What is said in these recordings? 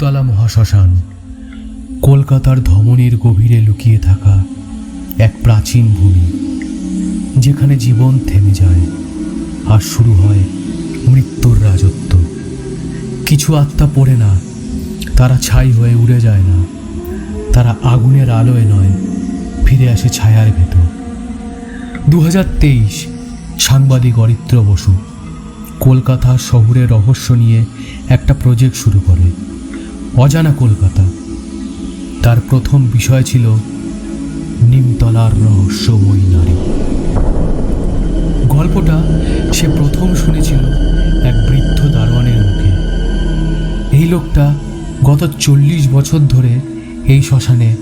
নিমতলা মহাশ্মশান। কলকাতার ধমনীর গভীরে লুকিয়ে থাকা এক প্রাচীন ভূমি, যেখানে জীবন থেমে যায় আর শুরু হয় মৃত্যুর রাজত্ব। কিছু আত্মা পড়ে না, তারা ছাই হয়ে উড়ে যায় না, তারা আগুনের আলোয় নয়, ফিরে আসে ছায়ার ভেতর। দু হাজার তেইশ সাংবাদিক অরিত্র বসু কলকাতা শহরের রহস্য নিয়ে একটা প্রজেক্ট শুরু করে। অজানা কলকাতা। তার প্রথম বিষয় ছিল নিমতলার রহস্যময়ী নারী। গল্পটা সে প্রথম শুনেছিল এক বৃদ্ধ দারোয়ানের মুখে। এই লোকটা গত চল্লিশ বছর ধরে এই শ্মশানে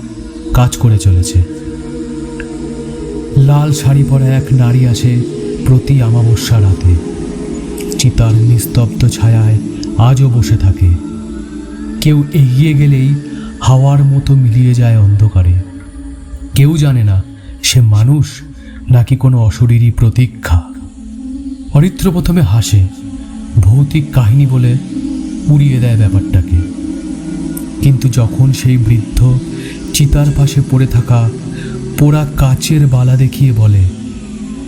কাজ করে চলেছে। লাল শাড়ি পরা এক নারী আসে প্রতি অমাবস্যা রাতে। চিতার নিস্তব্ধ ছায়ায় আজও বসে থাকে। কেউ এগিয়ে গেলেই হাওয়ার মতো মিলিয়ে যায় অন্ধকারে। কেউ জানে না সে মানুষ নাকি কোনো অশরীরী প্রতীক্ষা। অরিত্র প্রথমে হাসে, ভৌতিক কাহিনী বলে উড়িয়ে দেয় ব্যাপারটাকে। কিন্তু যখন সেই বৃদ্ধ চিতার পাশে পড়ে থাকা পোড়া কাচের বালা দেখিয়ে বলে,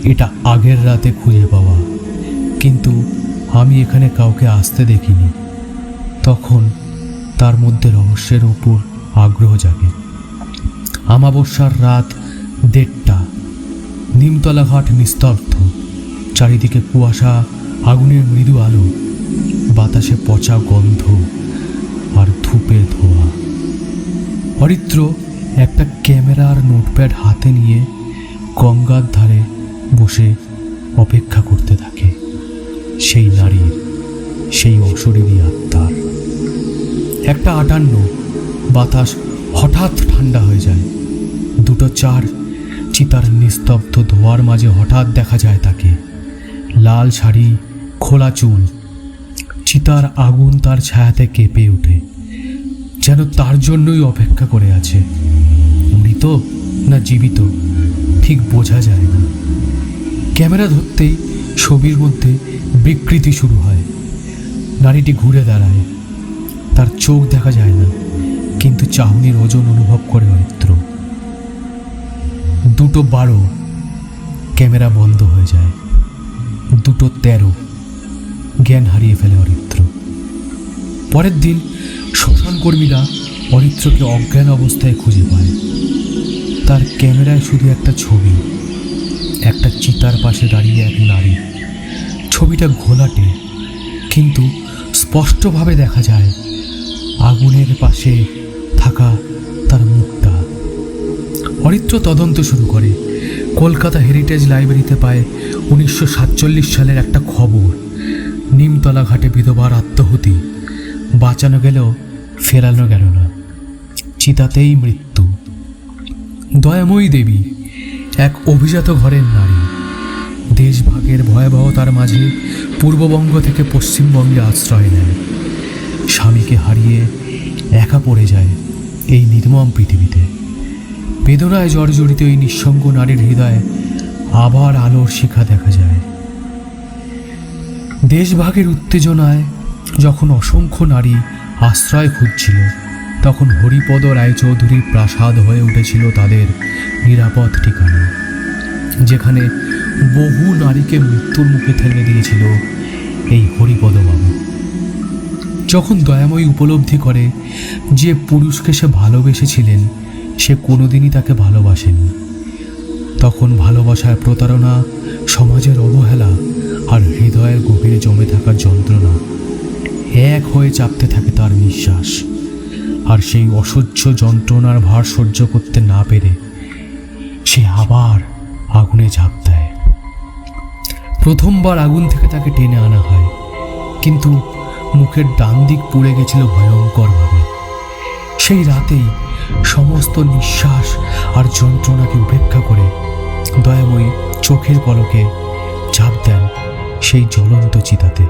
এটা আগের রাতে খুঁজে পাওয়া। কিন্তু আমি এখানে কাউকে আসতে দেখিনি। তখন তার মধ্যে রহস্যের উপর আগ্রহ জাগে। আমাবস্যার রাত দেড়টা। নিমতলা ঘাট নিস্তব্ধ। চারিদিকে কুয়াশা, আগুনের মৃদু আলো, বাতাসে পচা গন্ধ আর ধূপের ধোয়া। হরিত্র একটা ক্যামেরার নোটপ্যাড হাতে নিয়ে গঙ্গার ধারে বসে অপেক্ষা করতে থাকে। সেই নারীর সেই অশরীরী একটা আটান্ন। বাতাস হঠাৎ ঠান্ডা হয়ে যায়। দুটো চার চিতার নিস্তব্ধ ধোয়ার মাঝে হঠাৎ দেখা যায় তাকে। লাল শাড়ি, খোলা চুল। চিতার আগুন তার ছায়াতে কেঁপে ওঠে। যেন তার জন্যই অপেক্ষা করে আছে। মৃত না জীবিত, ঠিক বোঝা যায় না। ক্যামেরা ধরতেই ছবির মধ্যে বিকৃতি শুরু হয়। নারীটি ঘুরে দাঁড়ায়। তার চোখ দেখা যায় না, কিন্তু চাহনির ওজন অনুভব করে অরিত্র। দুটো বারো, ক্যামেরা বন্ধ হয়ে যায়। দুটো তেরো, জ্ঞান হারিয়ে ফেলে অরিত্র। পরের দিন শ্মশান কর্মীরা অরিত্রকে অজ্ঞান অবস্থায় খুঁজে পায়। তার ক্যামেরায় শুধু একটা ছবি, একটা চিতার পাশে দাঁড়িয়ে এক নারী। ছবিটা ঘোলাটে, কিন্তু স্পষ্টভাবে দেখা যায় আগুনের পাশে থাকা তার মুখটা। অরিত্র তদন্ত শুরু করে। কলকাতা হেরিটেজ লাইব্রেরিতে পায় উনিশশো সাতচল্লিশ সালের একটা খবর। নিমতলা ঘাটে বিধবার আত্মহতি। বাঁচানো গেলেও ফেরানো গেল না। চিতাতেই মৃত্যু। দয়াময়ী দেবী, এক অভিজাত ঘরের নারী। দেশভাগের ভয়াবহতার মাঝে পূর্ববঙ্গ থেকে পশ্চিমবঙ্গে আশ্রয় নেয়। স্বামীকে হারিয়ে একা পড়ে যায় এই নির্মম পৃথিবীতে। বেদনায় জর্জরিত এই নিঃসঙ্গ নারীর হৃদয়ে আবার আলোর শিখা দেখা যায়। দেশভাগের উত্তেজনায় যখন অসংখ্য নারী আশ্রয় খুঁজছিল, তখন হরিপদ রায়চৌধুরীর প্রাসাদ হয়ে উঠেছিল তাদের নিরাপদ ঠিকানা, যেখানে বহু নারীকে মৃত্যুর মুখে ঠেলে দিয়েছিল এই হরিপদবাবু। যখন দয়াময়ী উপলব্ধি করে যে পুরুষকে সে ভালোবেসেছিলেন, সে কোনোদিনই তাকে ভালোবাসেনি তখন ভালোবাসার প্রতারণা সমাজের অবহেলা আর হৃদয়ের গভীরে জমে থাকার যন্ত্রণা এক হয়ে চাপতে থাকে তার নিঃশ্বাস। আর সেই অসহ্য যন্ত্রণার ভার সহ্য করতে না পেরে সে আবার আগুনে ঝাঁপ দেয়। প্রথমবার আগুন থেকে তাকে টেনে আনা হয়, কিন্তু মুখের ডান দিক পুড়ে গেছিল ভয়ঙ্করভাবে। সেই রাতেই সমস্ত নিঃশ্বাস আর যন্ত্রণাকে উপেক্ষা করে দয়াময়ী চোখের পলকে ঝাঁপ দেন সেই জ্বলন্ত চিতাতে,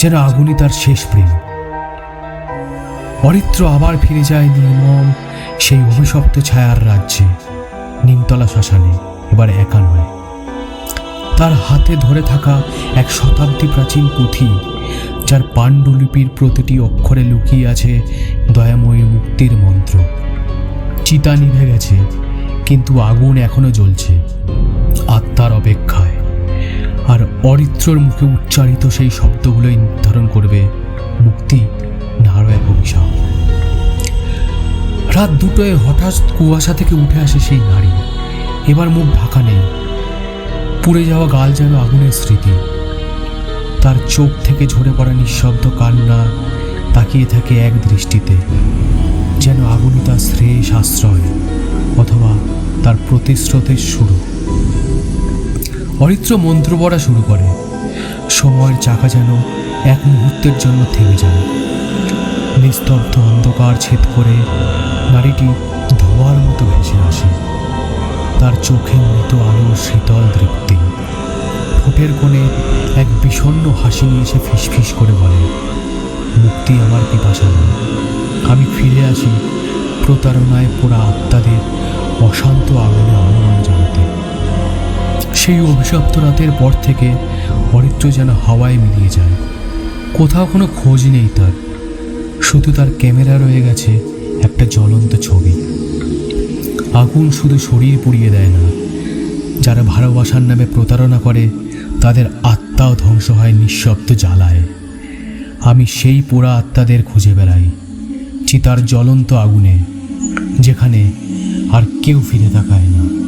যেন আগুনই তার শেষ প্রেম। অরিত্র আবার ফিরে যায় নির্মম সেই অভিশপ্ত ছায়ার রাজ্যে, নিমতলা শ্মশানে, এবার একা নয় তার হাতে ধরে থাকা এক শতাব্দী প্রাচীন পুঁথি যার পাণ্ডুলিপির প্রতিটি অক্ষরে লুকিয়ে আছে দয়াময়ী মুক্তির মন্ত্র। চিতা নিভে গেছে, কিন্তু আগুন এখনও জ্বলছে, আত্মার অপেক্ষায়। আর অরিত্রর মুখে উচ্চারিত সেই শব্দগুলোই নির্ধারণ করবে মুক্তি না নারো এক অভিশাপ। রাত দুটোয় হঠাৎ কুয়াশা থেকে উঠে আসে সেই নারী। এবার মুখ ঢাকা নেই। পুড়ে যাওয়া গাল যেন আগুনের স্মৃতি। তার চোখ থেকে ঝরে পড়া নিঃশব্দ কান্না তাকিয়ে থাকে এক দৃষ্টিতে, যেন আগুনই তার শ্রেয় আশ্রয় অথবা তার প্রতিশ্রুতির শুরু। অরিত্র মন্ত্র পড়া শুরু করে। সময়ের চাকা যেন এক মুহূর্তের জন্য থেমে যায়। নিস্তব্ধ অন্ধকার ছেদ করে নারীটি ধোয়ার মতো ভেসে আসে। তার চোখে মৃত আলো শীতল ঠোঁটের কোণে এক বিষণ্ণ হাসি নিয়ে এসে ফিসফিস করে বলে, মুক্তি আমার পিপাসা। আমি ফিরে আসি প্রতারণায় পোড়া আত্মাদের অশান্ত আগুনে অনুমান জানাতে সেই অভিশপ্ত রাতের পর থেকে অরিত্র যেন হাওয়ায় মিলিয়ে যায়। কোথাও কোনো খোঁজ নেই তার। শুধু তার ক্যামেরা রয়ে গেছে একটা জ্বলন্ত ছবি। আগুন শুধু শরীর পুড়িয়ে দেয় না, যারা ভালোবাসার নামে প্রতারণা করে তাদের আত্মাও ধ্বংস হয় নিঃশব্দ জ্বালায়। আমি সেই পোড়া আত্মাদের খুঁজে বেড়াই, চিতার জ্বলন্ত আগুনে, যেখানে আর কেউ ফিরে তাকায় না।